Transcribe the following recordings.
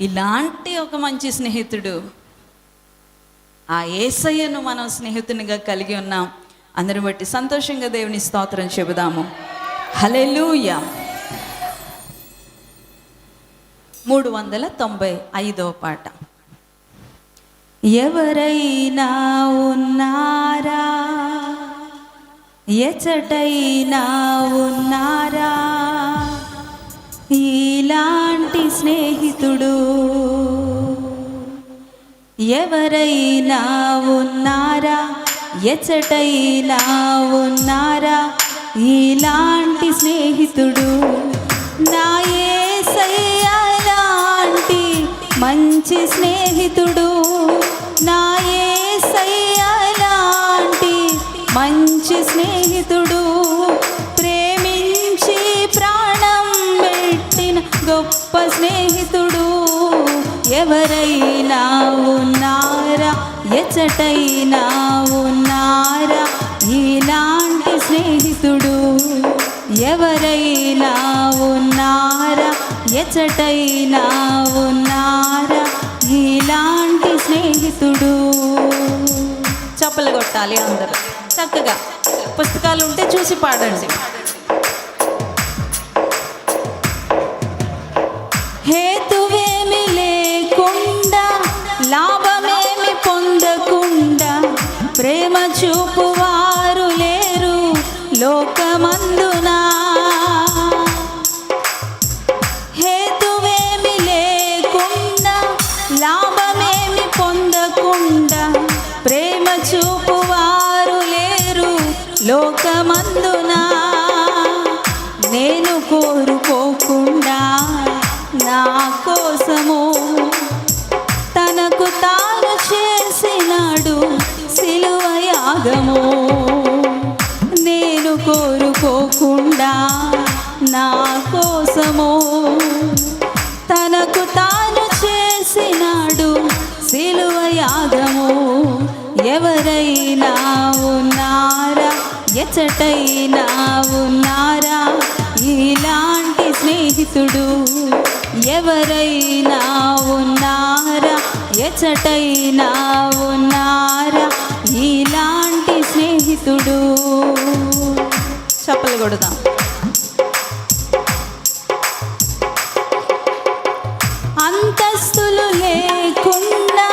ఇలాంటి ఒక మంచి స్నేహితుడు. ఆ ఏసయ్యను మనం స్నేహితునిగా కలిగి ఉన్నాం. అందరి బట్టి సంతోషంగా దేవుని స్తోత్రం చెబుదాము. హలెలూయ మూడు వందల తొంభై ఐదవ పాట. ఎవరైనా ఉన్నారా? ఎచటైనా ఉన్నారా? ఇలాంటి స్నేహితుడు ఎవరైనా ఉన్నారా? ఎచ్చటైనా ఉన్నారా? ఇలాంటి స్నేహితుడు నా యేసయ్య లాంటి మంచి స్నేహితుడు నా యేసయ్య లాంటి మంచి స్నేహితుడు గొప్ప స్నేహితుడు ఎవరైనా ఉన్నారా? ఎచ్చటైనా ఉన్నారా? ఇలాంటి స్నేహితుడు ఎవరైనా ఉన్నారా? ఎచ్చటైనా ఉన్నారా? ఇలాంటి స్నేహితుడు చప్పలు కొట్టాలి అందరూ. చక్కగా పుస్తకాలు ఉంటే చూసి పాడండి. చూపువారు లేరు లోకమందునా? హేతువేమి లేకుండా లాభమేమి పొందకుండా ప్రేమ చూపువారు లేరు లోకమందునా? నేను కోరుకోకుండా నా కోసము తనకు తా యాగము నేను కోరుకోకుండా నా కోసము. తనకు తాను చేసినాడు సిలువ యాగము. ఎవరైనా ఉన్నారా? ఎచ్చటైనా ఉన్నారా? ఇలాంటి స్నేహితుడు ఎవరైనా ఉన్నారా? ఎచ్చటైనా ఉన్నారా? స్నేహితుడు చెప్పలు కొడదాం. అంతస్తులు లేకుండా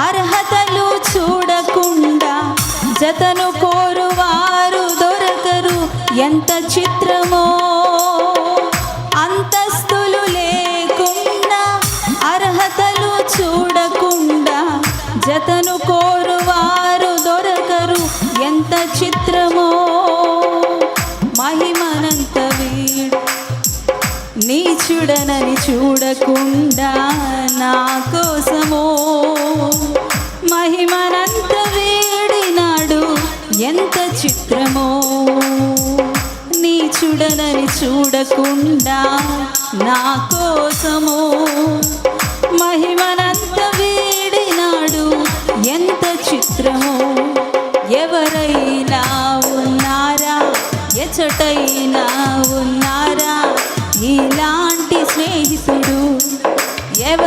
అర్హతలు చూడకుండా జతను కోరువారు దొరకరు. ఎంత చిత్రమో నీచుడనని చూడకుండా నా కోసము మహిమనంత వేడినాడు ఎంత చిత్రమో. నీచుడనని చూడకుండా నా కోసమో మహిమనంత వేడినాడు ఎంత చిత్రమో. ఎవరైనా ఉన్నారా? ఎచటైనా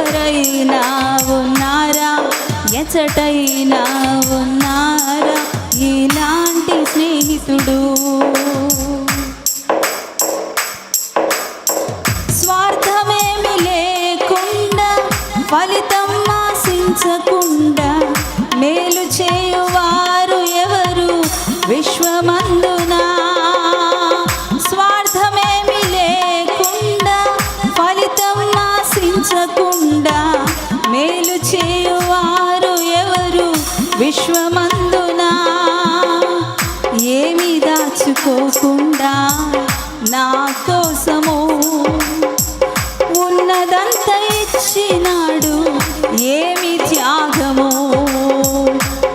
ఎవరైనా ఉన్నారా? ఎచ్చటైనా ఉన్నారా? ఇలాంటి స్నేహితుడు. స్వార్థమేమి లేకుండా ఫలితం ఆశించకు విశ్వమందున? ఏమి దాచుకోకుండా నా కోసము ఉన్నదంతా ఇచ్చినాడు. ఏమి త్యాగము?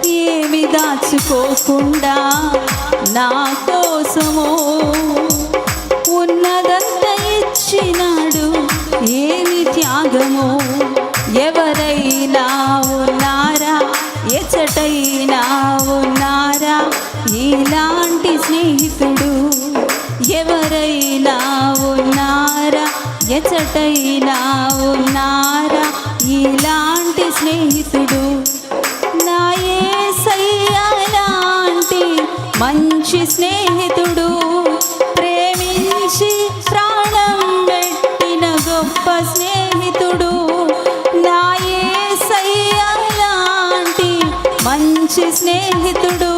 ఏమి దాచుకోకుండా ఎవరైనా ఉన్నారా? ఉన్నారా ఇలాంటి స్నేహితుడు నా యేసయ్య లాంటి మంచి స్నేహితుడు. ప్రేమించి ప్రాణం పెట్టిన గొప్ప స్నేహితుడు నా యేసయ్య లాంటి మంచి స్నేహితుడు.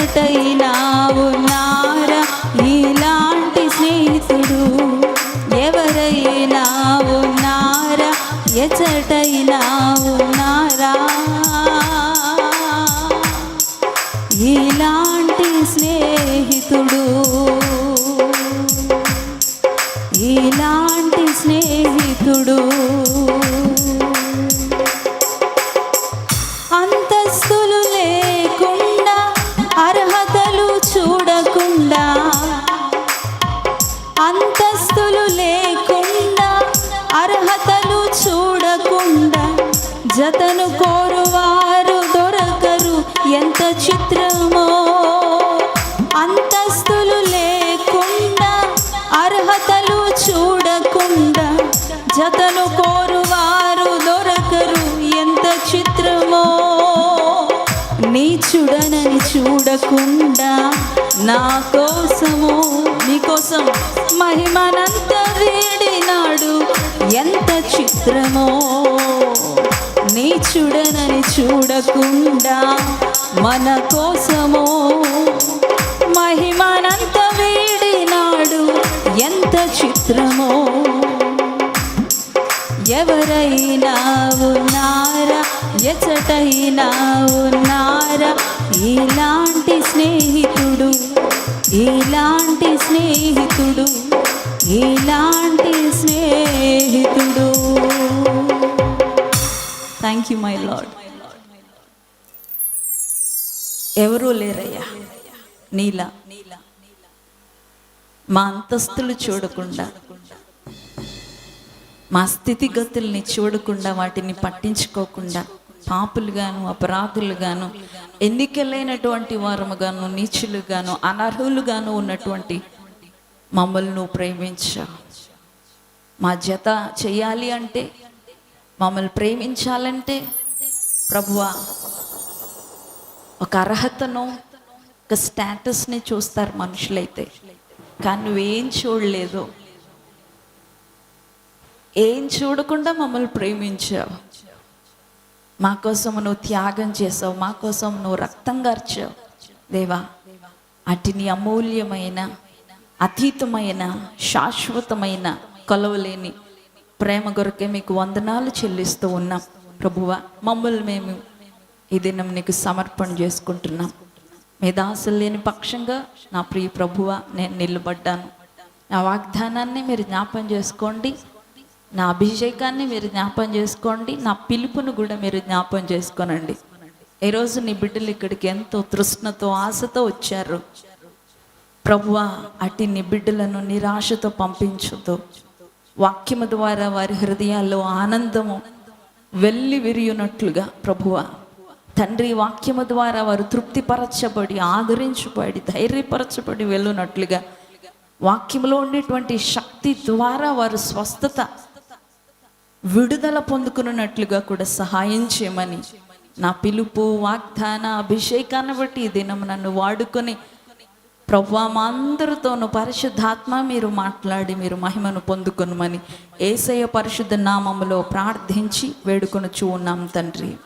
ఎచ్చటైనా ఉన్నారా ఇలాంటి స్నేహితుడు ఎవరైనా ఉన్నారా ఎచ్చటైనా ఉన్నారా ఇలాంటి స్నేహితుడు ఇలాంటి స్నేహితుడు జతను కోరువారు దొరకరు. ఎంత చిత్రమో. అంతస్తులు లేకుండా అర్హతలు చూడకుండా జతను కోరువారు దొరకరు. ఎంత చిత్రమో. నీచుడనని చూడకుండా నా కోసము నీకోసం మహిమనంత వీడినాడు. ఎంత చిత్రమో. చూడనని చూడకుండా మన కోసమో మహిమనంత వీడినాడు ఎంత చిత్రమో. ఎవరైనా ఉన్నారా? ఎచటైనా ఉన్నారా? ఇలాంటి స్నేహితుడు ఇలాంటి స్నేహితుడు ఇలాంటి థ్యాంక్ యూ మై లాడ్ ఎవరూ లేరయ్యా. నీలా. మా అంతస్తులు చూడకుండా మా స్థితిగతుల్ని చూడకుండా వాటిని పట్టించుకోకుండా పాపులుగాను అపరాధులుగాను ఎన్నికలైనటువంటి వారముగాను నీచులుగాను అనర్హులుగాను ఉన్నటువంటి మమ్మల్ని నువ్వు ప్రేమించావు మా జత చేయాలి అంటే మమ్మల్ని ప్రేమించాలంటే ప్రభువా ఒక అర్హతను ఒక స్టేటస్ని చూస్తారు మనుషులైతే. కానీ నువ్వేం చూడలేదు. ఏం చూడకుండా మమ్మల్ని ప్రేమించావు. మా కోసం నువ్వు త్యాగం చేసావు మా కోసం నువ్వు రక్తం గర్చావు. దేవా అటిని అమూల్యమైన అతీతమైన శాశ్వతమైన కొలవలేని ప్రేమ కొరకే మీకు వందనాలు చెల్లిస్తూ ఉన్నాం. ప్రభువ మమ్మల్ని మేము ఈ దినం నీకు సమర్పణ చేసుకుంటున్నాం. మీ దాసులు లేని పక్షంగా నా ప్రియ ప్రభువ నేను నిలబడ్డాను. నా వాగ్దానాన్ని మీరు జ్ఞాపం చేసుకోండి. నా అభిషేకాన్ని మీరు జ్ఞాపం చేసుకోండి. నా పిలుపును కూడా మీరు జ్ఞాపం చేసుకోనండి. ఈరోజు నీ బిడ్డలు ఇక్కడికి ఎంతో తృష్ణతో ఆశతో వచ్చారు. ప్రభువా అటు నీ బిడ్డలను నిరాశతో పంపించుతూ వాక్యము ద్వారా వారి హృదయాల్లో ఆనందము వెళ్ళి విరియునట్లుగా ప్రభువ. తండ్రి వాక్యము ద్వారా వారు తృప్తిపరచబడి ఆదరించబడి ధైర్యపరచబడి వెళ్ళునట్లుగా వాక్యంలో ఉండేటువంటి శక్తి ద్వారా వారు స్వస్థత విడుదల పొందుకున్నట్లుగా కూడా సహాయం చేయమని నా పిలుపు వాగ్దాన అభిషేకాన్ని బట్టి ఈ దినం నన్ను వాడుకొని ప్రభా మా అందరితోనూ పరిశుద్ధాత్మ మీరు మాట్లాడి మీరు మహిమను పొందుకొనమని ఏసయ్య పరిశుద్ధ నామములో ప్రార్థించి వేడుకొనుచూ ఉన్నాం తండ్రి.